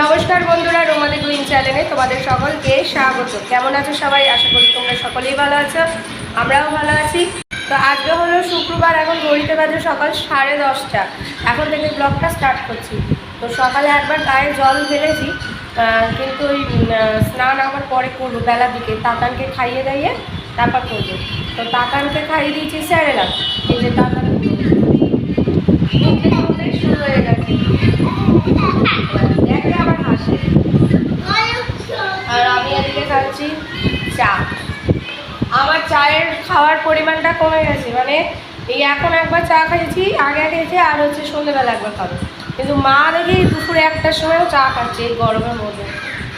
নমস্কার বন্ধুরা রোমাদি কুইন চ্যানেলে তোমাদের সকলকে স্বাগত। কেমন আছো সবাই? আশা করি তোমরা সকলেই ভালো আছো আমরাও ভালো আছি। তো আজকে হলো শুক্রবার এখন ঘড়িতে বাজে সকাল সাড়ে দশটা। এখন থেকে ব্লগটা স্টার্ট করছি। তো সকালে একবার গায়ে জল আহ, কিন্তু ওই স্নান আমার পরে করব বেলার দিকে। তাতানকে খাইয়ে দাইয়ে তারপর করব। তো তাতানকে খাইয়ে দিয়েছি স্যারেরা। এই যে তাতান। হয়ে আবার হাসে। আর আমি এদিকে খাচ্ছি চা। আমার চায়ের খাওয়ার পরিমাণটা কমে গেছে। মানে এই এখন একবার চা খেয়েছি, আগে খেয়েছি, আর হচ্ছে সন্ধ্যেবেলা একবার খাব। কিন্তু মা দেখি দুপুরে একটার সময়ও চা খাচ্ছে এই গরমের মধ্যে।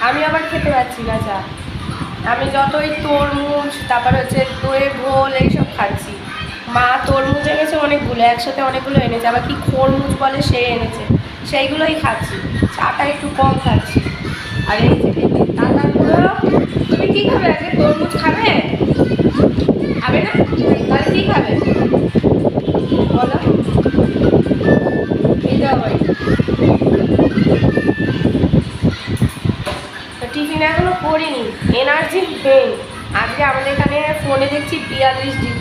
আমি আবার খেতে পারছি না চা। আমি যতই তরমুজ, তারপর হচ্ছে দই, ভোল, এইসব খাচ্ছি। মা তরমুজ অনেকগুলো একসাথে অনেকগুলো এনেছে, আবার কি খরমুজ বলে সে এনেছে, সেইগুলোই খাচ্ছি, চাটা একটু কম খাচ্ছি। আর এই যে তুমি কী খাবে আগে? তরমুজ খাবে? খাবে না? তাহলে কী খাবে? বলো। টিফিন এখনও করিনি এনার্জি নেই। আজকে আমাদের এখানে ফোনে দেখছি বিয়াল্লিশ ডিগ্রি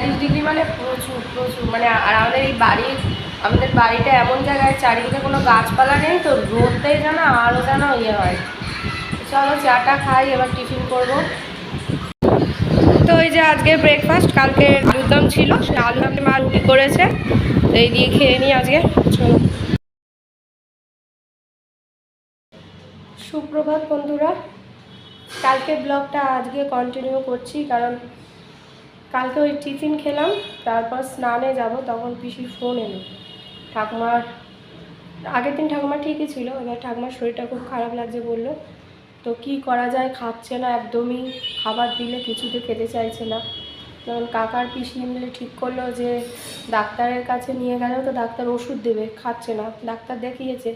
বিয়াল্লিশ ডিগ্রি মানে প্রচুর প্রচুর। মানে আর আমাদের এই বাড়ির আমাদের বাড়িটা এমন জায়গায়, চারিদিকে কোনো গাছপালা নেই তো রোদটাই যেন আরও যেন ইয়ে হয়। চলো চাটা খাই, এবার টিফিন করব। তো এই যে আজকে ব্রেকফাস্ট কালকে আলুরদম ছিল সে আলু আপনি মা রুটি করেছে। তো এই দিয়ে খেয়ে নিই আজকে, চলো। সুপ্রভাত বন্ধুরা, কালকে ব্লগটা আজকে কন্টিনিউ করছি, কারণ কালকে ওই টিফিন খেলাম, তারপর স্নানে যাব, তখন পিসির ফোন এলো। ঠাকুমার আগের দিন ঠাকুমা ঠিকই ছিল, এবার ঠাকুমার শরীরটা খুব খারাপ লাগছে বলল, তো কি করা যায়, খাচ্ছে না একদমই, খাবার দিলে কিছুতে খেতে চাইছে না। তখন কাকার পিসি মিলে ঠিক করল যে, ডাক্তারের কাছে নিয়ে গেলেও তো ডাক্তার ওষুধ দেবে, খাচ্ছে না, ডাক্তার দেখিয়েছে।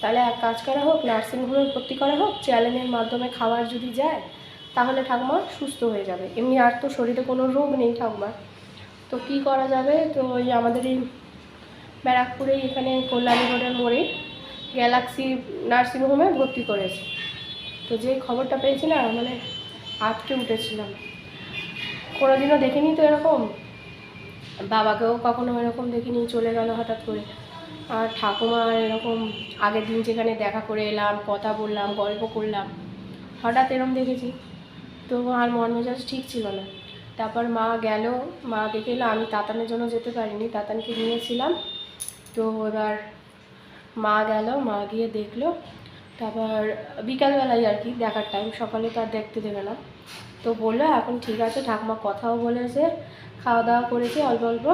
তাহলে এক কাজ করা হোক, নার্সিংহোমে ভর্তি করা হোক চ্যালেঞ্জের মাধ্যমে খাবার যদি যায় তাহলে ঠাকুমা সুস্থ হয়ে যাবে। এমনি আর তো শরীরে কোনো রোগ নেই ঠাকুমার তো কি করা যাবে? তো ওই আমাদের এই ব্যারাকপুরে এখানে কল্যাণী রোডের মোড়ে গ্যালাক্সি নার্সিংহোমে ভর্তি করেছে। তো যে খবরটা পেয়েছি না মানে আটকে উঠেছিলাম। কোনোদিনও দেখিনি তো এরকম? বাবাকেও কখনো এরকম দেখিনি, চলে গেল হঠাৎ করে। আর ঠাকুমা এরকম আগের দিন যেখানে দেখা করে এলাম, কথা বললাম, গল্প করলাম, হঠাৎ এরকম দেখেছি। তো আর মন মেজাজ ঠিক ছিল না। তারপর মা গেল, মা দেখে এলো আমি তাতানের জন্য যেতে পারিনি, তাতানকে নিয়েছিলাম। তো এবার মা গেল, মা গিয়ে দেখল। তারপর বিকালবেলায় আর কি দেখার টাইম সকালে তো আর দেখতে দেবে না। তো বলল, এখন ঠিক আছে, ঠাকুমা কথাও বলেছে, খাওয়া দাওয়া করেছে অল্প অল্প।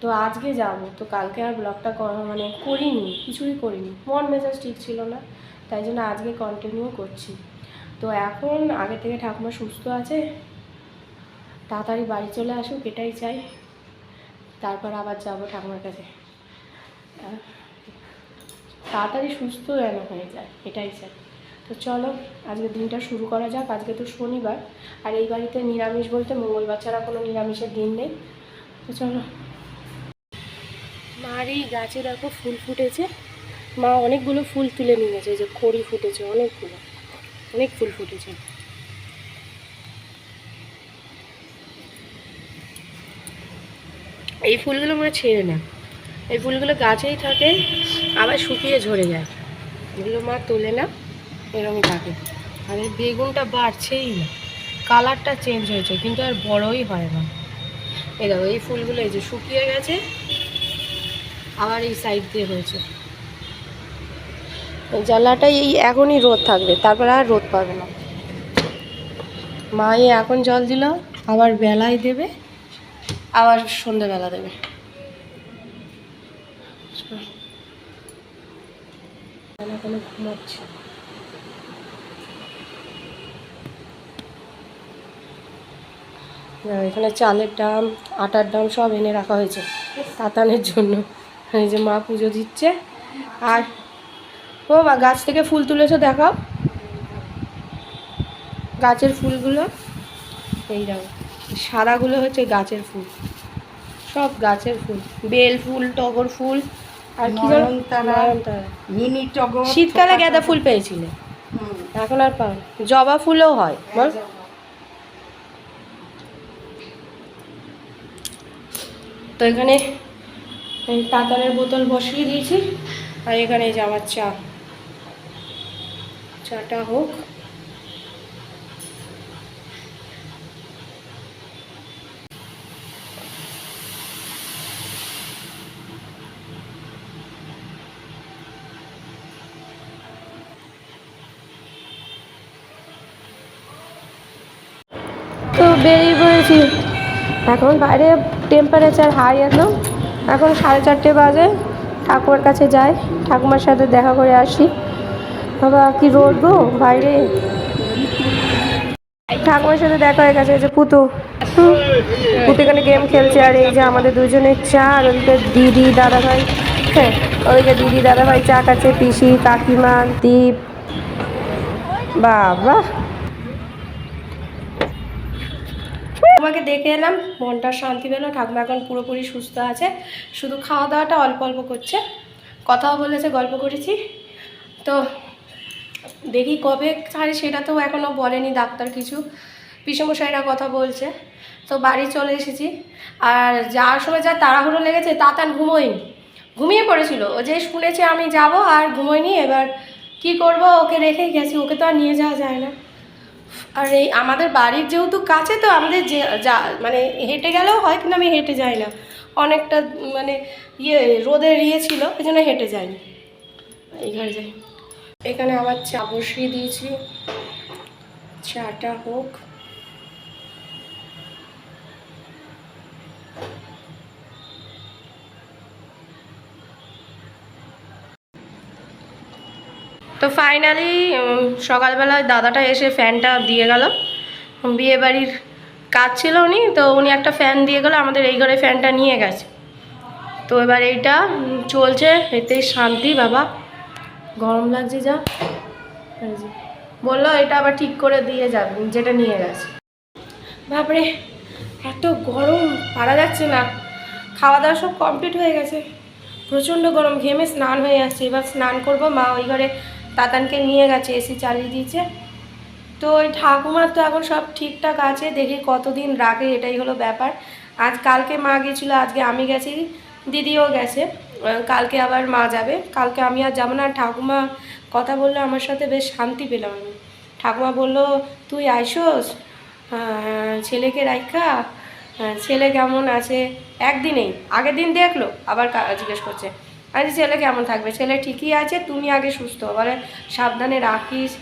তো আজকে যাব, তো কালকে আর ব্লগটা মানে করিনি, কিছুই করিনি। মন মেজাজ ঠিক ছিল না, তাই জন্য আজকে কন্টিনিউ করছি। তো এখন আগে থেকে ঠাকুমা সুস্থ আছে, তাড়াতাড়ি বাড়ি চলে আসুক, এটাই চাই। তারপর আবার যাব ঠাকুমার কাছে। তাড়াতাড়ি সুস্থ যেন হয়ে যায়, এটাই চাই। তো চলো, আজকে দিনটা শুরু করা যাক, আজকে তো শনিবার, আর এই বাড়িতে নিরামিষ বলতে মঙ্গলবার ছাড়া কোনো নিরামিষের দিন নেই। তো চলো। মার এই গাছে দেখো ফুল ফুটেছে। মা অনেকগুলো ফুল তুলে নিয়ে গেছে যে খড়ি ফুটেছে অনেকগুলো। অনেক ফুল ফুটেছে। এই ফুলগুলো মনে ছেড়ে না। এই ফুলগুলো গাছেই থাকে, আবার শুকিয়ে ঝরে যায়। এগুলো মা তোলে না এরকমই থাকে। আর এই বেগুনটা বাড়ছেই না। কালারটা চেঞ্জ হয়েছে, কিন্তু আর বড়ই হয় না। এই দেখো, এই ফুলগুলো এই যে শুকিয়ে গেছে, আবার এই সাইড দিয়ে হয়েছে। এই এই এখনই রোদ থাকবে, তারপর আর রোদ পাবে না। মা এই এখন জল দিল, আবার বেলায় দেবে, আবার সন্ধ্যেবেলা দেবে। ঘুমাচ্ছে এখানে চালের ডাম, আটার ডাম সব এনে রাখা হয়েছে তাতানের জন্য। এই যে মা পুজো দিচ্ছে, আর ও মা গাছ থেকে ফুল তুলেছো দেখাও। গাছের ফুলগুলো এই দেখো সাদাগুলো হচ্ছে গাছের ফুল। সব গাছের ফুল বেল ফুল টগর ফুল আর কি শীতকালে গাঁদা ফুল। পেয়েছিলে? এখন আর পাও জবা ফুলও হয় বল। তো এখানে এই তাতারের বোতল বসিয়ে দিয়েছি আর এখানে এই যে আমার চা। চাটা হোক। তো বেরিয়ে পড়েছি। এখন বাইরে টেম্পারেচার হাই একদম এখন সাড়ে চারটে বাজে। ঠাকুমার কাছে যাই। ঠাকুমার সাথে দেখা করে আসি। বাবা কি রোদ গো বাইরে? ঠাকুমার সাথে দেখা হয়ে গেছে যে পুতু। পুতু এখানে গেম খেলছে, আর এই যে আমাদের দুজনের চা, আর ওদিকে দিদি দাদা ভাই হ্যাঁ ওদিকে দিদি দাদা ভাই চা খাচ্ছে, পিসি, কাকিমা দীপ বাবা। ঠাকুমাকে দেখে এলাম, মনটা শান্তি পেল, ঠাকুমা এখন পুরোপুরি সুস্থ আছে। শুধু খাওয়া দাওয়াটা অল্প অল্প করছে, কথাও বলেছে, গল্প করেছি। তো দেখি কবে। ছাড়ে সেটা তো এখনও বলেনি ডাক্তার কিছু। পিসমশাইরা কথা বলছে। তো বাড়ি চলে এসেছি। আর যাওয়ার সময় যা তাড়াহুড়ো লেগেছে, তা তাতান ঘুমোয়নি। ঘুমিয়ে পড়েছিল। ও যে শুনেছে আমি যাব আর ঘুমোয়নি, এবার কি করব? ওকে রেখেই গেছি। ওকে তো আর নিয়ে যাওয়া যায় না। আর এই আমাদের বাড়ির যেহেতু কাছে, তো আমাদের যে যা মানে হেঁটে গেলেও হয়, কিন্তু আমি হেঁটে যাই না। অনেকটা মানে ইয়ে রোদের ইয়ে ছিল এই জন্য হেঁটে যাইনি। এই ঘরে যাই। এখানে আবার চা বসিয়ে দিয়েছি। চাটা হোক। তো ফাইনালি সকালবেলায় দাদাটা এসে ফ্যানটা দিয়ে গেল। বিয়ে বাড়ির কাজ ছিল উনি, তো উনি একটা ফ্যান দিয়ে গেল, আমাদের এই ঘরে ফ্যানটা নিয়ে গেছে। তো এবার এইটা চলছে, এতেই শান্তি বাবা। গরম লাগছে, যা। বলল, এটা আবার ঠিক করে দিয়ে যাবে, যেটা নিয়ে গেছে। বাপরে, এত গরম, পারা যাচ্ছে না। খাওয়া দাওয়া সব কমপ্লিট হয়ে গেছে। প্রচণ্ড গরম, ঘেমে স্নান হয়ে আসছে। এবার স্নান করব, মা ওই ঘরে তাতানকে নিয়ে গেছে, এসি চালিয়ে দিয়েছে। তো ওই ঠাকুমার তো এখন সব ঠিকঠাক আছে, দেখি কতদিন রাখে, এটাই হলো ব্যাপার। আজ কালকে মা গেছিল, আজকে আমি গেছি, দিদিও গেছে। কালকে আবার মা যাবে। কালকে আমি আর যাব না। ঠাকুমা কথা বলল, আমার সাথে বেশ শান্তি পেলাম আমি। ঠাকুমা বলল, তুই আইসোস? ছেলেকে রাখা ছেলে কেমন আছে? একদিনেই। আগের দিন দেখল, আবার জিজ্ঞেস করছে, আরে, ছেলে কেমন থাকবে? ছেলে ঠিকই আছে তুমি আগে সুস্থ বলে, সাবধানে রাখিস।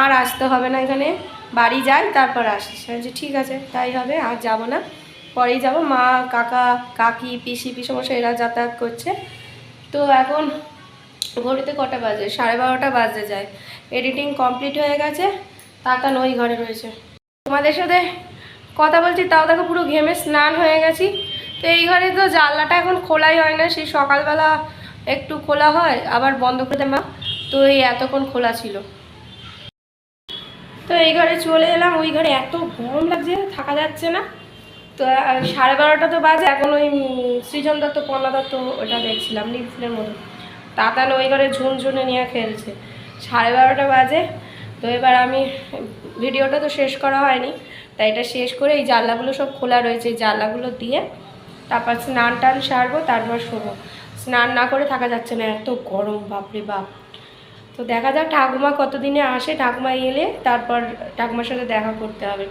আর আসতে হবে না এখানে। বাড়ি যাই, তারপর আসিস। ঠিক আছে, তাই হবে, আর যাব না। পরেই যাব। মা, কাকা, কাকি, পিসি, পিসমশাই এরা যাতায়াত করছে। তো এখন ঘড়িতে কটা বাজে? সাড়ে বারোটা বাজে যায়। এডিটিং কমপ্লিট হয়ে গেছে। তাতান ওই ঘরে রয়েছে। তোমাদের সাথে কথা বলছি, তাও দেখো পুরো ঘেমে স্নান হয়ে গেছি। তো এই ঘরে তো জানলাটা এখন খোলাই হয় না, সেই সকালবেলা একটু খোলা হয়, আবার বন্ধ করে দেয় মা। তো এই এতক্ষণ খোলা ছিল। তো এই ঘরে চলে এলাম। ওই ঘরে এত গরম লাগছে, থাকা যাচ্ছে না। তো সাড়ে বারোটা তো বাজে, এখন ওই সৃজন দত্ত পর্ণা দত্ত, ওটা দেখছিলাম নিউজের মতো। তাতান ওই ঘরে ঝুনঝুনে নিয়ে খেলছে। সাড়ে বারোটা বাজে, তো এবার আমি, ভিডিওটা তো শেষ করা হয়নি, তাই এটা শেষ করে এই জানলাগুলো সব খোলা রয়েছে, এই জানলাগুলো দিয়ে তারপর স্নান টান সারবো, তারপর শোবো। স্নান না করে থাকা যাচ্ছে না, এত গরম, বাপরে বাপ। তো দেখা যাক ঠাকুমা কতদিনে আসে, ঠাকুমা এলে তারপর ঠাকুমার সাথে দেখা করতে হবে।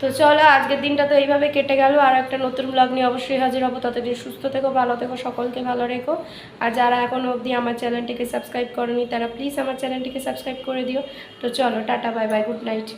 তো চলো, আজকের দিনটা তো এইভাবে কেটে গেল। আর একটা নতুন ব্লগ নিয়ে অবশ্যই হাজির হব। ততদিন সুস্থ থেকো, ভালো থেকো, সকলকে ভালো রেখো। আর যারা এখনও অবধি আমার চ্যানেলটিকে সাবস্ক্রাইব করেনি, তারা প্লিজ আমার চ্যানেলটিকে সাবস্ক্রাইব করে দিও। তো চলো, tata bye bye good night